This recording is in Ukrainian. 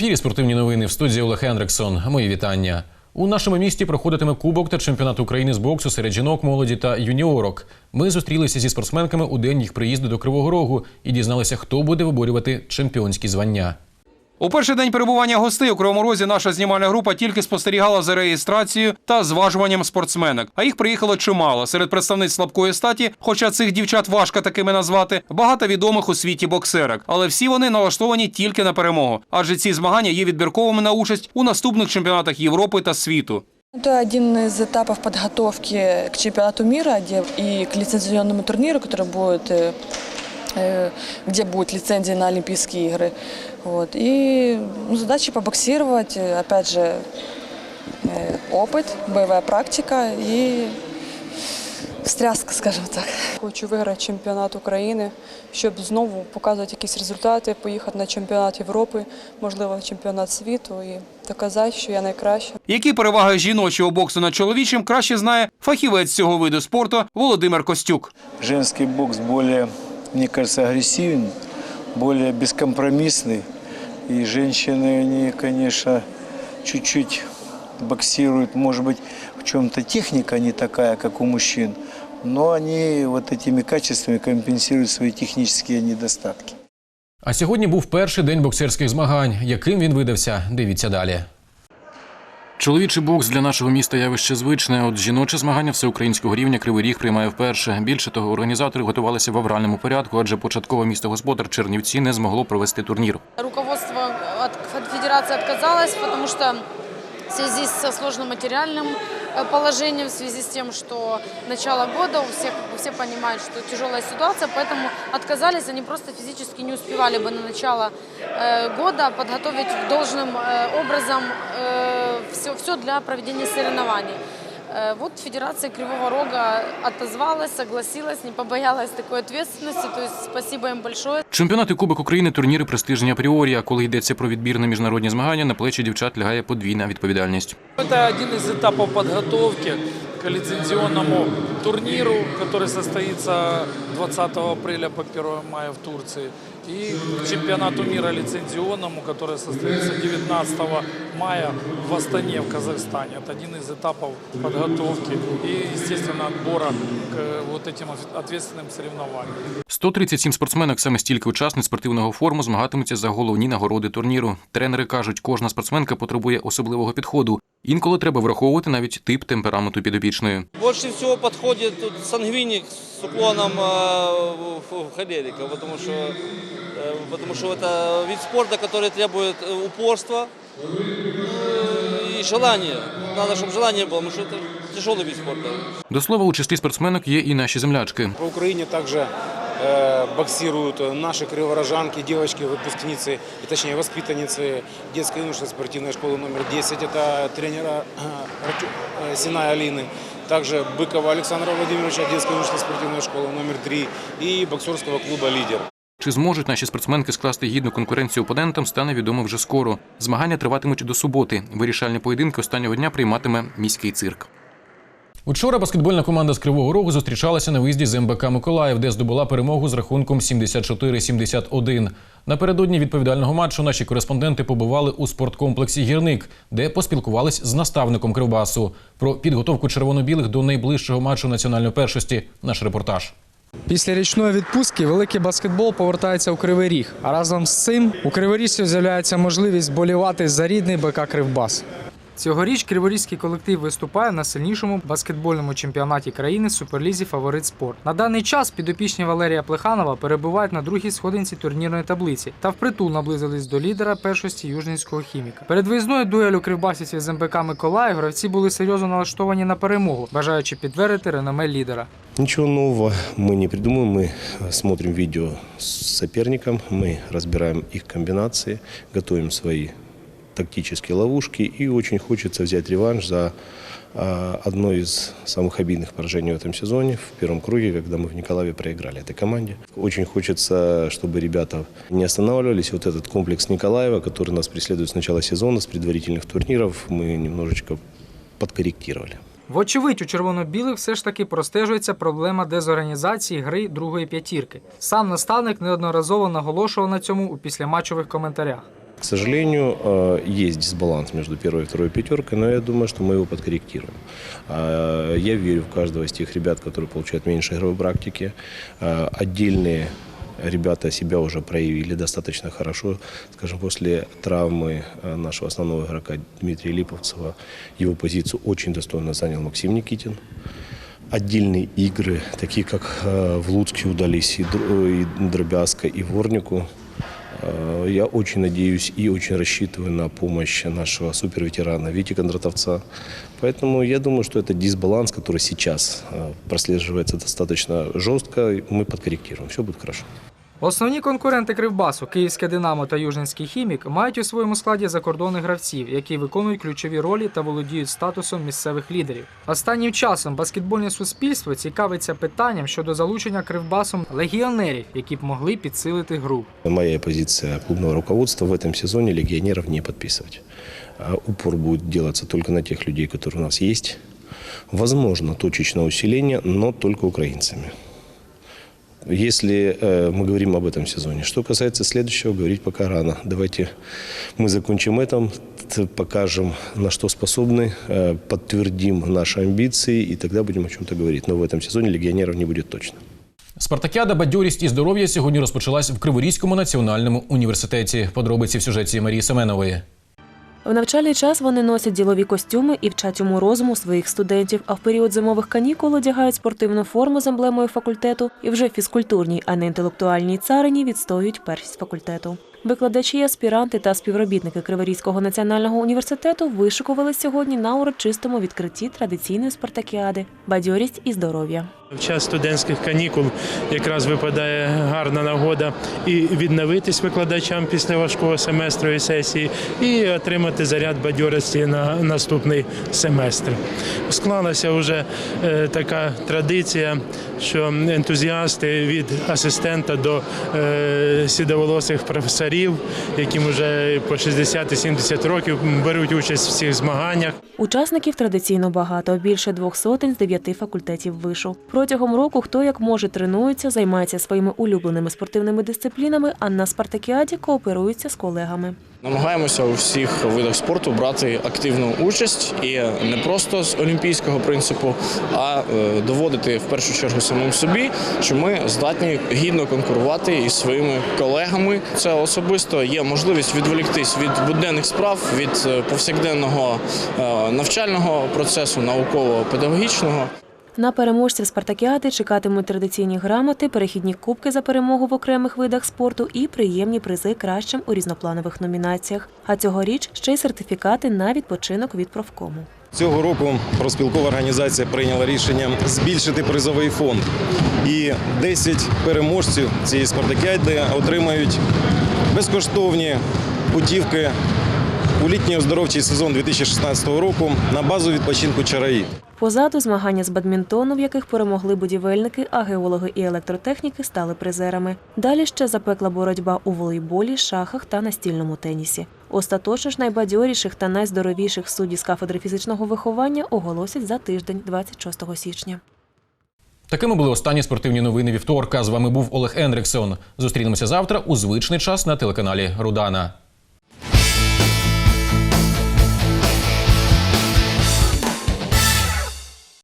Ефірі спортивні новини в студії Олег Ендриксон. Мої вітання. У нашому місті проходитиме кубок та чемпіонат України з боксу серед жінок, молоді та юніорок. Ми зустрілися зі спортсменками у день їх приїзду до Кривого Рогу і дізналися, хто буде виборювати чемпіонські звання. У перший день перебування гостей у Кривому Розі наша знімальна група тільки спостерігала за реєстрацією та зважуванням спортсменок. А їх приїхало чимало. Серед представниць слабкої статі, хоча цих дівчат важко такими назвати, багато відомих у світі боксерок. Але всі вони налаштовані тільки на перемогу. Адже ці змагання є відбірковими на участь у наступних чемпіонатах Європи та світу. Это один из этапов подготовки к чемпионату мира где, и к лицензионному турниру, который будет, э, э, где будет лицензия на Олимпийские игры. Вот. И ну, задача побоксировать, э, опять же, э, опыт, боевая практика и встряска, скажем так. Хочу виграти чемпіонат України, щоб знову показувати якісь результати, поїхати на чемпіонат Європи, можливо, чемпіонат світу і доказати, що я найкраща. Які переваги жіночого боксу над чоловічим краще знає фахівець цього виду спорту Володимир Костюк. Женский бокс более, мне кажется, агрессивен, более бескомпромиссный. И женщины, они, конечно, чуть-чуть боксируют, может быть, в чем-то техника не такая, как у мужчин, но они вот этими качествами компенсируют свои технические недостатки. А сьогодні був перший день боксерських змагань. Яким він видався? Дивіться далі. Чоловічий бокс для нашого міста явище звичне. От жіноче змагання всеукраїнського рівня Кривий Ріг приймає вперше. Більше того, організатори готувалися в авральному порядку, адже початкове місто господар Чернівці не змогло провести турнір. Руководство от от федерации отказалось, потому что в связи со сложным материальным э, положением, в связи с тем, что начало года, у всех, все понимают, что тяжелая ситуация, поэтому отказались, они просто физически не успевали бы на начало э, года подготовить должным э, образом все, все для проведения соревнований. Э, Вот Федерация Кривого Рога отозвалась, согласилась, не побоялась такой ответственности, то есть спасибо им большое. Чемпіонати Кубок України турніри престижні апріорі. А коли йдеться про відбір на міжнародні змагання, на плечі дівчат лягає подвійна відповідальність. Это один из этапов подготовки к лицензионному турниру, который состоится 20 апреля по 1 мая в Турции, и к чемпионату мира лицензионному, который состоится 19 мая в Астане, в Казахстане. Это один из этапов подготовки и, естественно, отбора к вот этим ответственным соревнованиям. 137 спортсменок, саме стільки учасниць спортивного форуму, змагатимуться за головні нагороди турніру. Тренери кажуть, кожна спортсменка потребує особливого підходу. Інколи треба враховувати навіть тип темпераменту підопічної. Больше всего подходит тут сангвиник с уклоном э, в в холерика, потому что, э, потому что это вид спорта, который требует э, упорства э, и желания. Надо, чтобы желание было, потому что это тяжелый вид спорта. До слова, у числі спортсменок є і наші землячки. По Украине также э, боксируют наши криворожанки, девочки, выпускницы, и, точнее воспитанницы детской и юношеской спортивной школы номер 10. Это тренера э, Артю- э, Синая Алины. Также Быкова Александра Владимировича, детской и юношеской спортивной школы номер 3 и боксерского клуба «Лидер». Чи зможуть наші спортсменки скласти гідну конкуренцію опонентам, стане відомо вже скоро. Змагання триватимуть до суботи. Вирішальні поєдинки останнього дня прийматиме міський цирк. Учора баскетбольна команда з Кривого Рогу зустрічалася на виїзді з МБК Миколаїв, де здобула перемогу з рахунком 74-71. Напередодні відповідального матчу наші кореспонденти побували у спорткомплексі Гірник, де поспілкувались з наставником Кривбасу. Про підготовку червоно-білих до найближчого матчу національної першості. Наш репортаж. Після річної відпустки великий баскетбол повертається у Кривий Ріг. А разом з цим у Криворіжців з'являється можливість болівати за рідний БК Кривбас. Цьогоріч криворізький колектив виступає на сильнішому баскетбольному чемпіонаті країни Суперлізі Фаворит Спорт. На даний час підопічні Валерія Плеханова перебувають на другій сходинці турнірної таблиці та впритул наблизились до лідера першості южненського хіміка. Перед виїзною дуелю кривбасівців з МБК Миколаїв гравці були серйозно налаштовані на перемогу, бажаючи підтвердити реноме лідера. Ничего нового мы не придумываем. Мы смотрим видео с соперником, мы разбираем их комбинации, готовим свои тактические ловушки. И очень хочется взять реванш за а, одно из самых обидных поражений в этом сезоне, в первом круге, когда мы в Николаеве проиграли этой команде. Очень хочется, чтобы ребята не останавливались. Вот этот комплекс Николаева, который нас преследует с начала сезона, с предварительных турниров, мы немножечко подкорректировали. Вочевидь, у червоно-білих все ж таки простежується проблема дезорганізації гри другої п'ятірки. Сам наставник неодноразово наголошував на цьому у післяматчових коментарях. К сожалению, э, есть дисбаланс между первой и второй пятеркой, но я думаю, что мы его подкорректируем. Э, Я верю в каждого из тех ребят, которые получают меньше игровой практики. Э, Отдельные ребята себя уже проявили достаточно хорошо. Скажем, после травмы э, нашего основного игрока Дмитрия Липовцева его позицию очень достойно занял Максим Никитин. Отдельные игры, такие как э, в Луцке удались и, Др- и Дробязко, и Ворнику. Э, Я очень надеюсь и очень рассчитываю на помощь нашего суперветерана Вити Кондратовца. Поэтому я думаю, что это дисбаланс, который сейчас э, прослеживается достаточно жестко. и Мы подкорректируем. Все будет хорошо. Основні конкуренти Кривбасу, Київське Динамо та Южненський хімік, мають у своєму складі закордонних гравців, які виконують ключові ролі та володіють статусом місцевих лідерів. Останнім часом баскетбольне суспільство цікавиться питанням щодо залучення Кривбасом легіонерів, які б могли підсилити гру. Моя позиция клубного руководства в этом сезоне легионеров не подписывать. А Упор будет делаться только на тех людей, которые у нас есть. Возможно, точечное усиление, но только украинцами. Если э, мы говорим об этом сезоне. Что касается следующего, говорить пока рано. Давайте мы закончим это, т- покажем, на что способны, э, подтвердим наши амбиции, и тогда будем о чем-то говорить. Но в этом сезоне легионеров не будет точно. Спартакіада, бадьорість і здоров'я сьогодні розпочалась в Криворізькому національному університеті. Подробиці в сюжеті Марії Семенової. В навчальний час вони носять ділові костюми і вчать уму розуму своїх студентів, а в період зимових канікул одягають спортивну форму з емблемою факультету і вже фізкультурній, а не інтелектуальній царині відстоюють першість факультету. Викладачі, аспіранти та співробітники Криворізького національного університету вишикували сьогодні на урочистому відкритті традиційної спартакіади бадьорість і здоров'я. В час студентських канікул якраз випадає гарна нагода і відновитись викладачам після важкого семестру і сесії, і отримати заряд бадьорості на наступний семестр. Склалася вже е, така традиція, що ентузіасти від асистента до е, сідоволосих професорів, яким вже по 60 і 70 років беруть участь в цих змаганнях. Учасників традиційно багато більше двох сотень з дев'яти факультетів вишу. Протягом року хто як може тренується, займається своїми улюбленими спортивними дисциплінами, а на спартакіаді кооперується з колегами. Намагаємося у всіх видах спорту брати активну участь і не просто з олімпійського принципу, а е, доводити в першу чергу самим собі, що ми здатні гідно конкурувати із своїми колегами. Це особисто є можливість відволіктись від буденних справ, від е, повсякденного е, навчального процесу, науково-педагогічного. На переможців спартакіади чекатимуть традиційні грамоти, перехідні кубки за перемогу в окремих видах спорту і приємні призи кращим у різнопланових номінаціях. А цьогоріч ще й сертифікати на відпочинок від профкому. Цього року розпілкова організація прийняла рішення збільшити призовий фонд. І 10 переможців цієї спартакіади отримають безкоштовні путівки у літній оздоровчий сезон 2016 року на базу відпочинку Чараї. Позаду змагання з бадмінтону, в яких перемогли будівельники, а геологи і електротехніки стали призерами. Далі ще запекла боротьба у волейболі, шахах та настільному тенісі. Остаточно ж найбадьоріших та найздоровіших судді з кафедри фізичного виховання оголосять за тиждень, 26 січня. Такими були останні спортивні новини вівторка. З вами був Олег Ендриксон. Зустрінемося завтра у звичний час на телеканалі Рудана.